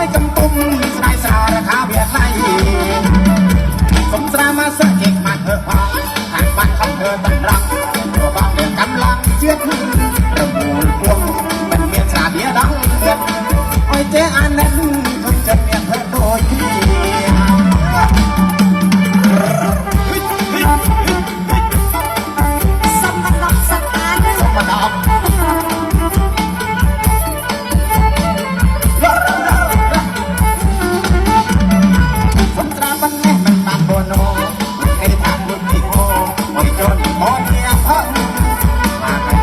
อยจำตุ้มสายสาราคาเบียดไล่สมสรามาสะเอกมาเธอพาหากบ้านของเธอตั้งรังตัวบางเดินกำลังเชื่อถือ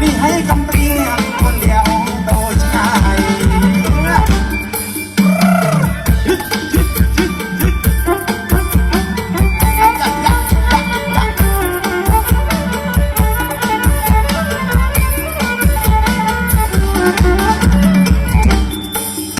มีให้กั